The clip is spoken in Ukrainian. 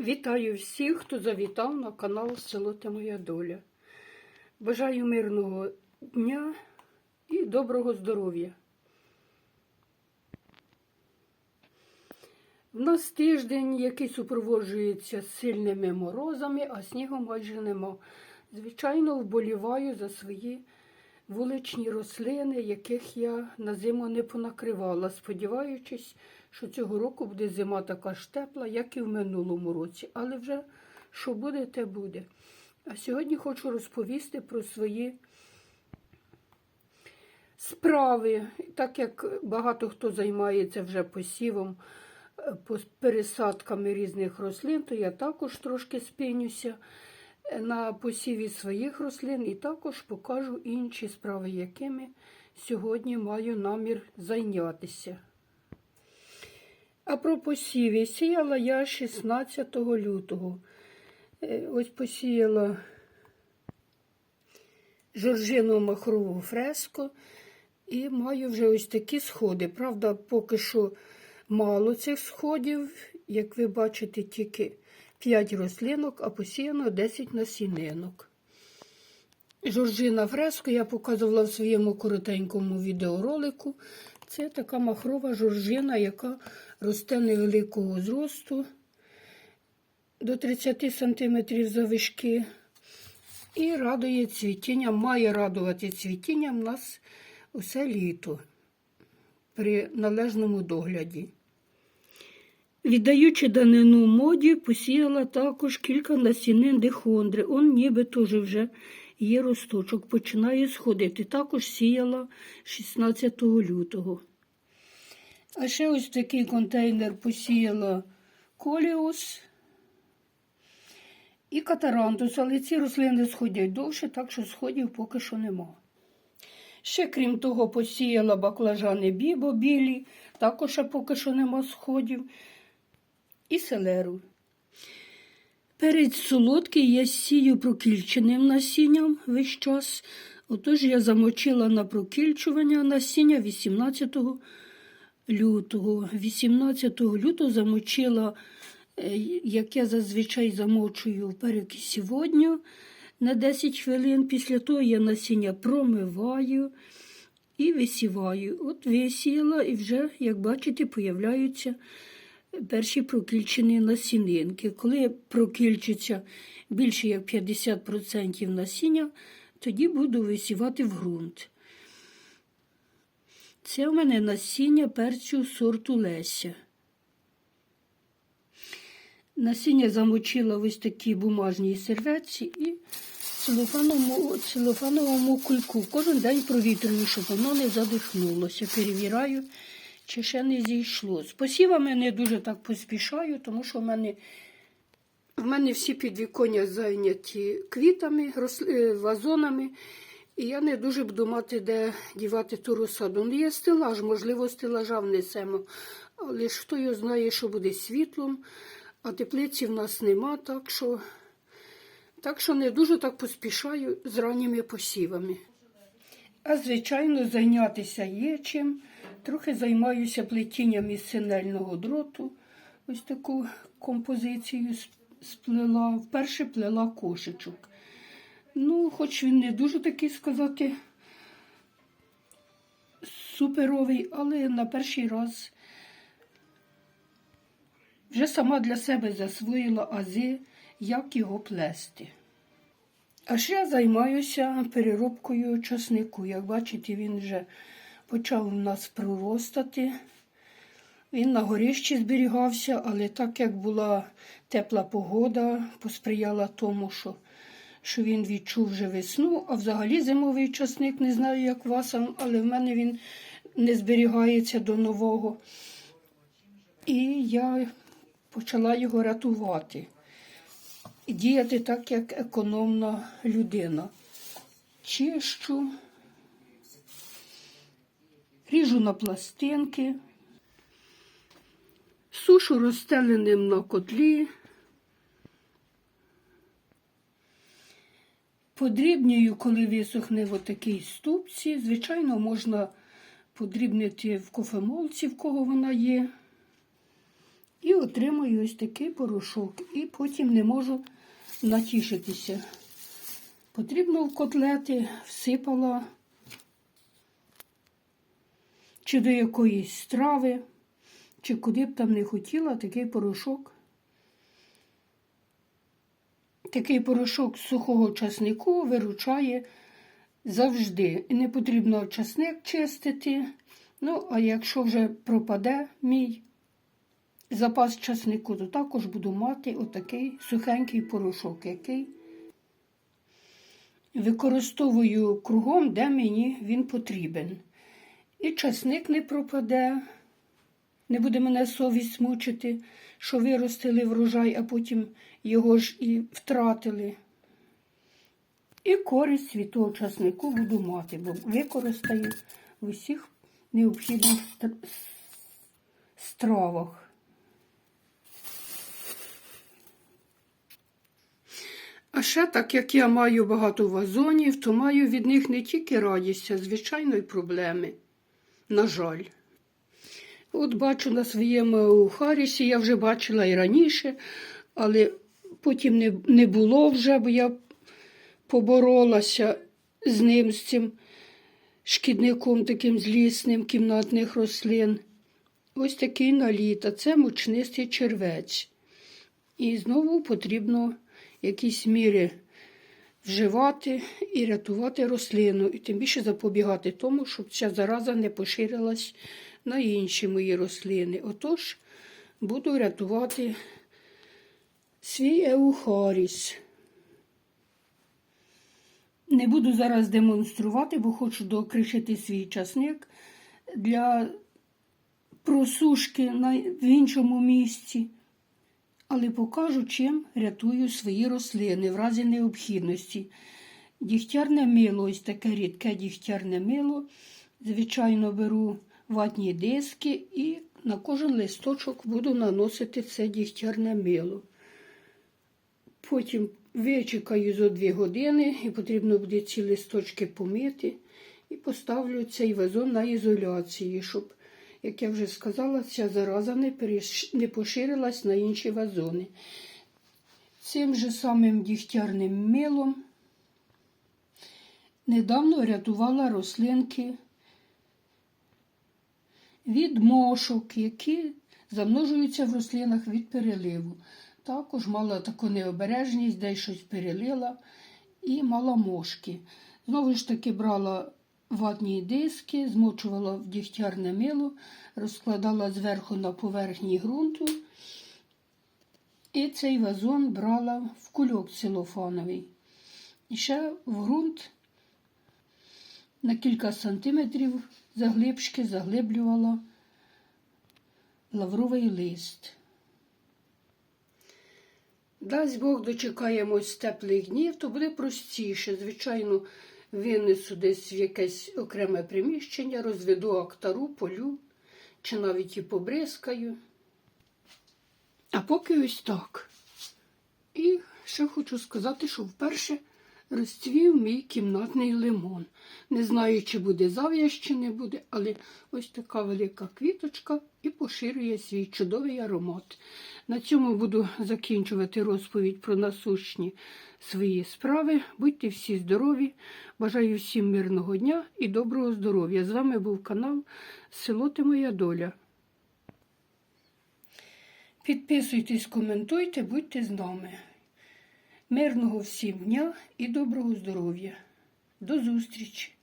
Вітаю всіх, хто завітав на канал Село та Моя Доля. Бажаю мирного дня і доброго здоров'я. В нас тиждень, який супроводжується сильними морозами, а снігу майже нема. Звичайно, вболіваю за свої вуличні рослини, яких я на зиму не понакривала, сподіваючись, що цього року буде зима така ж тепла, як і в минулому році. Але вже що буде, те буде. А сьогодні хочу розповісти про свої справи, так як багато хто займається вже посівом, пересадками різних рослин, то я також трошки спинюся на посіві своїх рослин і також покажу інші справи, якими сьогодні маю намір зайнятися. А про посіві сіяла я 16 лютого. Е, Ось посіяла жоржину махрову фреско і маю вже ось такі сходи. Правда, поки що мало цих сходів, як ви бачите, тільки 5 рослинок, а посіяно 10 насінинок. Жоржина фреско я показувала в своєму коротенькому відеоролику. Це така махрова жоржина, яка росте невеликого зросту до 30 см завишки. І радує цвітінням, має радувати цвітінням нас усе літо при належному догляді. Віддаючи данину моді, посіяла також кілька насінин дихондри. Он ніби теж вже є росточок, починає сходити. Також сіяла 16 лютого. А ще ось такий контейнер посіяла коліус і катарантус, але ці рослини сходять довше, так що сходів поки що нема. Ще крім того, посіяла баклажани бібо білі, також поки що нема сходів, і селеру. Перець солодкий я сію прокільченим насінням весь час. Отож я замочила на прокільчування насіння 18 лютого. 18 лютого замочила, е, як я зазвичай замочую перекисі водню на 10 хвилин. Після того я насіння промиваю і висіваю. От висіяла і вже, як бачите, появляються перші прокільчені насінинки. Коли прокільчиться більше як 50% насіння, тоді буду висівати в ґрунт. Це у мене насіння перцю сорту Леся. Насіння замочила в ось такій бумажній серветці і целофановому, целофановому кульку. Кожен день провітрюю, щоб воно не задихнулося. Перевіряю, чи ще не зійшло. З посівами не дуже так поспішаю, тому що в мене, в мене всі підвіконня зайняті квітами, е, вазонами. І я не дуже буду мати, де дівати ту розсаду. Ну, є стелаж, можливо, стелажа внесемо. Але ж хто його знає, що буде світлом, а теплиці в нас нема, так що, так що не дуже так поспішаю з ранніми посівами. А звичайно, зайнятися є чим. Трохи займаюся плетінням із синельного дроту. Ось таку композицію сп- сплела. Вперше плела кошечок. Ну, хоч він не дуже такий сказати суперовий, але на перший раз вже сама для себе засвоїла ази, як його плести. А ще я займаюся переробкою часнику. Як бачите, він вже почав у нас проростати. Він на горищі зберігався, але так як була тепла погода, посприяла тому, що, що він відчув вже весну, а взагалі зимовий часник, не знаю, як вас, але в мене він не зберігається до нового. І я почала його рятувати. І діяти так, як економна людина. Чищу, ріжу на пластинки, сушу розстеленим на котлі, подрібнюю, коли висохне в отакій ступці. Звичайно, можна подрібнити в кофемолці, в кого вона є. І отримую ось такий порошок. І потім не можу натішитися. Потрібно в котлети всипала чи до якоїсь страви, чи куди б там не хотіла такий порошок. Такий порошок з сухого часнику виручає завжди. І не потрібно часник чистити. Ну, а якщо вже пропаде мій запас часнику, то також буду мати отакий сухенький порошок, який використовую кругом, де мені він потрібен. І часник не пропаде, не буде мене совість мучити, що виростили врожай, а потім його ж і втратили. І користь від того часнику буду мати, бо використаю в усіх необхідних стр- стравах. А ще так як я маю багато вазонів, то маю від них не тільки радість, а звичайно й проблеми. На жаль. От бачу на своєму Харісі, я вже бачила і раніше, але потім не, не було вже, бо я поборолася з ним, з цим шкідником таким злісним кімнатних рослин. Ось такий наліт, а це мучнистий червець. І знову потрібно в якійсь мірі вживати і рятувати рослину, і тим більше запобігати тому, щоб ця зараза не поширилась на інші мої рослини. Отож, буду рятувати свій еухаріс. Не буду зараз демонструвати, бо хочу докришити свій часник для просушки в іншому місці. Але покажу, чим рятую свої рослини в разі необхідності. Дігтярне мило, ось таке рідке дігтярне мило. Звичайно, беру ватні диски і на кожен листочок буду наносити це дігтярне мило. Потім вичекаю зо 2 години і потрібно буде ці листочки помити. І поставлю цей вазон на ізоляції, щоб, як я вже сказала, ця зараза не, поширилась на інші вазони. Цим же самим дігтярним милом недавно рятувала рослинки від мошок, які замножуються в рослинах від переливу. Також мала таку необережність, де щось перелила і мала мошки. Знову ж таки брала ватні диски, змочувала в дігтярне мило, розкладала зверху на поверхні ґрунту. І цей вазон брала в кульок целофановий. І ще в ґрунт на кілька сантиметрів заглибшки заглиблювала лавровий лист. Дасть Бог дочекаємось теплих днів, то буде простіше. Звичайно, винесу десь в якесь окреме приміщення, розведу актару, полю, чи навіть і побризкаю. А поки ось так. І ще хочу сказати, що вперше розцвів мій кімнатний лимон. Не знаю, чи буде зав'яз, чи не буде, але ось така велика квіточка і поширює свій чудовий аромат. На цьому буду закінчувати розповідь про насущні свої справи. Будьте всі здорові! Бажаю всім мирного дня і доброго здоров'я. З вами був канал Село Ти Моя Доля. Підписуйтесь, коментуйте, будьте з нами. Мирного всім дня і доброго здоров'я. До зустрічі!